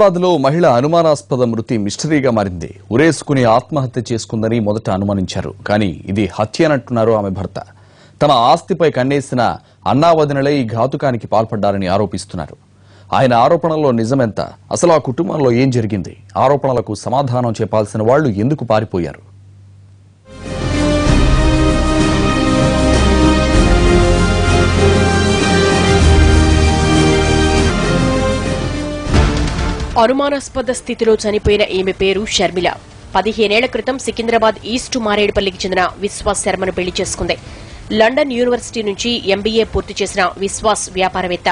హైదరాబాద్లో మహిళ అనుమానాస్పద మృతి మిస్టరీగా మారింది. ఉరేసుకుని ఆత్మహత్య చేసుకుందని మొదట అనుమానించారు. కానీ ఇది హత్యనట్టున్నారు ఆమె భర్త. తమ ఆస్తిపై కన్నేసిన అన్నావదినలే ఈ ఘాతుకానికి పాల్పడ్డారని ఆరోపిస్తున్నారు. ఆయన ఆరోపణల్లో నిజమెంత? అసలు ఆ కుటుంబంలో ఏం జరిగింది? ఆరోపణలకు సమాధానం చెప్పాల్సిన వాళ్ళు ఎందుకు పారిపోయారు? అనుమానాస్పద స్థితిలో చనిపోయిన ఈమె పేరు షర్మిల. పదిహేనేళ్ళ క్రితం సికింద్రాబాద్ ఈస్ట్ మారేడుపల్లికి చెందిన విశ్వాస్ శర్మను పెళ్ళి చేసుకుంది. లండన్ యూనివర్సిటీ నుంచి ఎంబీఏ పూర్తి చేసిన విశ్వాస్ వ్యాపారవేత్త.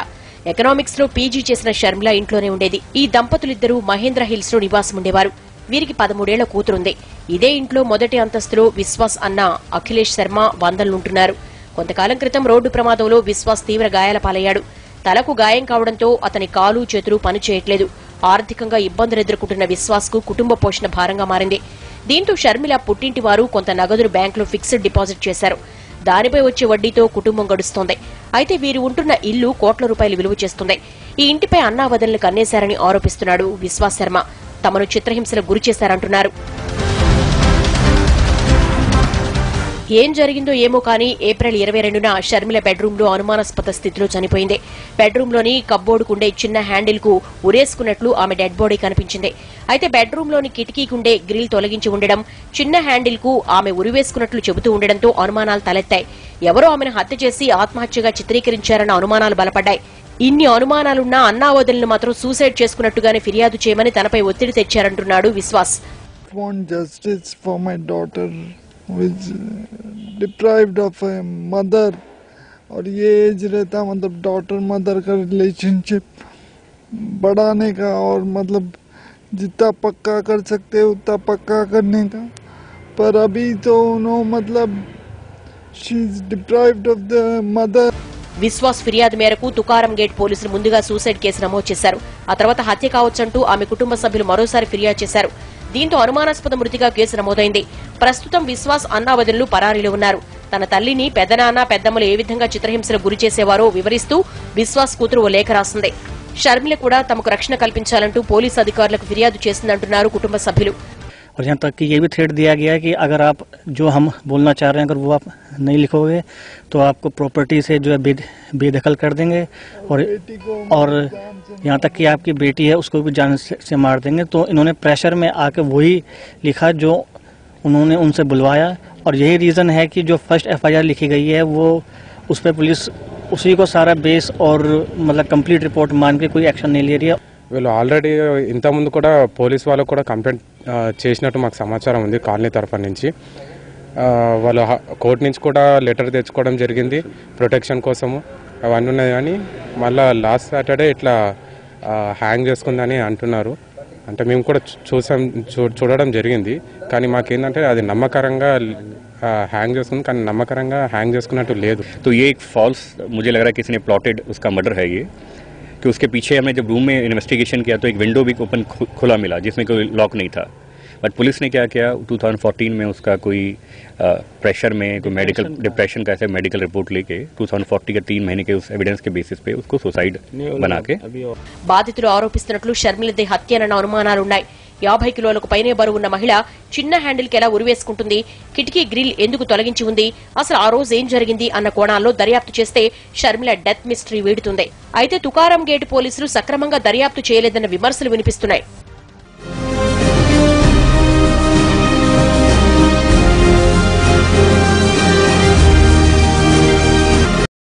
ఎకనామిక్స్లో పీజీ చేసిన షర్మిల ఇంట్లోనే ఉండేది. ఈ దంపతులిద్దరూ మహేంద్ర హిల్స్లో నివాసం ఉండేవారు. వీరికి పదమూడేళ్ళ కూతురుంది. ఇదే ఇంట్లో మొదటి అంతస్తులో విశ్వాస్ అన్న అఖిలేష్ శర్మ వందలుంటున్నారు కొంతకాలం క్రితం రోడ్డు ప్రమాదంలో విశ్వాస్ తీవ్ర గాయాల పాలయ్యాడు. తలకు గాయం కావడంతో అతని కాలు చేతులు పనిచేయట్లేదు. ఆర్థికంగా ఇబ్బందులు ఎదుర్కొంటున్న విశ్వాస్కు కుటుంబ పోషణ భారంగా మారింది. దీంతో షర్మిల పుట్టింటి వారు కొంత నగదును బ్యాంకులో ఫిక్స్డ్ డిపాజిట్ చేశారు. దానిపై వచ్చే వడ్డీతో కుటుంబం గడుస్తోంది. అయితే వీరు ఉంటున్న ఇల్లు కోట్ల రూపాయలు విలువ చేస్తుంది. ఈ ఇంటిపై అన్నావదనలు కన్నేశారని ఆరోపిస్తున్నాడు విశ్వాస్ శర్మ. తమను చిత్రహింసలకు గురి చేశారంటున్నారు ఏం జరిగిందో ఏమో కానీ ఏప్రిల్ ఇరవై రెండున షర్మిల బెడ్రూమ్లో అనుమానాస్పద స్థితిలో చనిపోయింది. బెడ్రూమ్లోని కబ్బోర్డుకుండే చిన్న హ్యాండిల్కు ఉరేసుకున్నట్లు ఆమె డెడ్ బాడీ కనిపించింది. అయితే బెడ్రూమ్లోని కిటికీకుండే గ్రిల్ తొలగించి ఉండడం చిన్న హ్యాండిల్కు ఆమె ఉరివేసుకున్నట్లు చెబుతూ ఉండడంతో అనుమానాలు తలెత్తాయి. ఎవరో ఆమెను హత్య చేసి ఆత్మహత్యగా చిత్రీకరించారన్న అనుమానాలు బలపడ్డాయి. ఇన్ని అనుమానాలున్నా అన్నావదులను మాత్రం సూసైడ్ చేసుకున్నట్టుగానే ఫిర్యాదు చేయమని తనపై ఒత్తిడి తెచ్చారంటున్నాడు Vishwas. Justice for my daughter who is uh, deprived of a mother और ये एज रहता मतलब डॉटर मदर का रिलेशनशिप बढ़ाने का और मतलब जितना पक्का कर सकते हैं उतना पक्का करने का पर अभी तो उन्हों मतलब she is deprived of the mother Vishwas ఫిర్యాదు మేరకు తుకారం గేట్ పోలీసులు ముందుగా సూసైడ్ కేసు నమోదు చేశారు ఆ తర్వాత హత్య కావచ్చంటూ ఆమె కుటుంబ సభ్యులు మరోసారి ఫిర్యాదు చేశారు దీంతో అనుమానాస్పద మృతిగా కేసు నమోదైంది. ప్రస్తుతం విశ్వాస్ అన్నావదులు పరారీలో ఉన్నారు. తన తల్లిని పెద్దనాన్న పెద్దమ్మలు ఏ విధంగా చిత్రహింసలకు గురి చేసేవారో వివరిస్తూ విశ్వాస్ కూతురు ఓ లేఖ రాసింది. షర్మిల కూడా తమకు రక్షణ కల్పించాలంటూ పోలీసు అధికారులకు ఫిర్యాదు చేసిందంటున్నారు కుటుంబ సభ్యులు. और यहाँ तक कि ये भी थ्रेट दिया गया है कि अगर आप जो हम बोलना चाह रहे हैं अगर वो आप नहीं लिखोगे तो आपको प्रॉपर्टी से जो है बेद, बेदखल कर देंगे और और यहाँ तक कि आपकी बेटी है उसको भी जान से, से मार देंगे तो इन्होंने प्रेशर में आके वही लिखा जो उन्होंने उनसे बुलवाया और यही रीज़न है कि जो फर्स्ट एफआईआर लिखी गई है वो उस पर पुलिस उसी को सारा बेस और मतलब कंप्लीट रिपोर्ट मान के कोई एक्शन नहीं ले रही है వీళ్ళు ఆల్రెడీ ఇంతకుముందు కూడా పోలీస్ వాళ్ళకు కూడా కంప్లైంట్ ఆ, చేసినట్టు మాకు సమాచారం ఉంది కాలనీ తరఫు నుంచి ఆ, వాళ్ళు హ- కోర్టు నుంచి కూడా లెటర్ తెచ్చుకోవడం జరిగింది ప్రొటెక్షన్ కోసము అవన్నీ ఉన్నాయి కానీ మళ్ళీ లాస్ట్ సాటర్డే ఇట్లా ఆ, హ్యాంగ్ చేసుకుందని అంటున్నారు అంటే మేము కూడా చూ- చూసాం చూ- చూడడం జరిగింది కానీ మాకేంటంటే అది నమ్మకరంగా ఆ, హ్యాంగ్ చేసుకుంది కానీ నమ్మకరంగా హ్యాంగ్ చేసుకున్నట్టు లేదు तो ये एक फॉल्स मुझे लग रहा है किसी ने प्लॉटेड उसका मर्डर है ये कि उसके पीछे हमने जब रूम में इन्वेस्टिगेशन किया तो एक विंडो भी ओपन खु- खुला मिला जिसमें कोई लॉक नहीं था बट पुलिस ने क्या किया 2014 में उसका कोई प्रेशर में कोई मेडिकल डिप्रेशन का ऐसे मेडिकल रिपोर्ट लेके 2040 के तीन महीने के उस एविडेंस के बेसिस पे उसको सुसाइड बना के బాధితులు ఆరోపిస్తున్నట్లు షర్మిలదే హత్యనన్న అనుమానాలున్నాయి యాభై కిలోలకు పైనే బరువున్న మహిళ చిన్న హ్యాండిల్కి ఎలా ఉరివేసుకుంటుంది కిటికీ గ్రిల్ ఎందుకు తొలగించి ఉంది? అసలు ఆ రోజు ఏం జరిగింది అన్న కోణాల్లో దర్యాప్తు చేస్తే షర్మిల డెత్ మిస్టరీ వీడుతుంది. అయితే తుకారం గేట్ పోలీసులు సక్రమంగా దర్యాప్తు చేయలేదన్న విమర్శలు వినిపిస్తున్నాయి.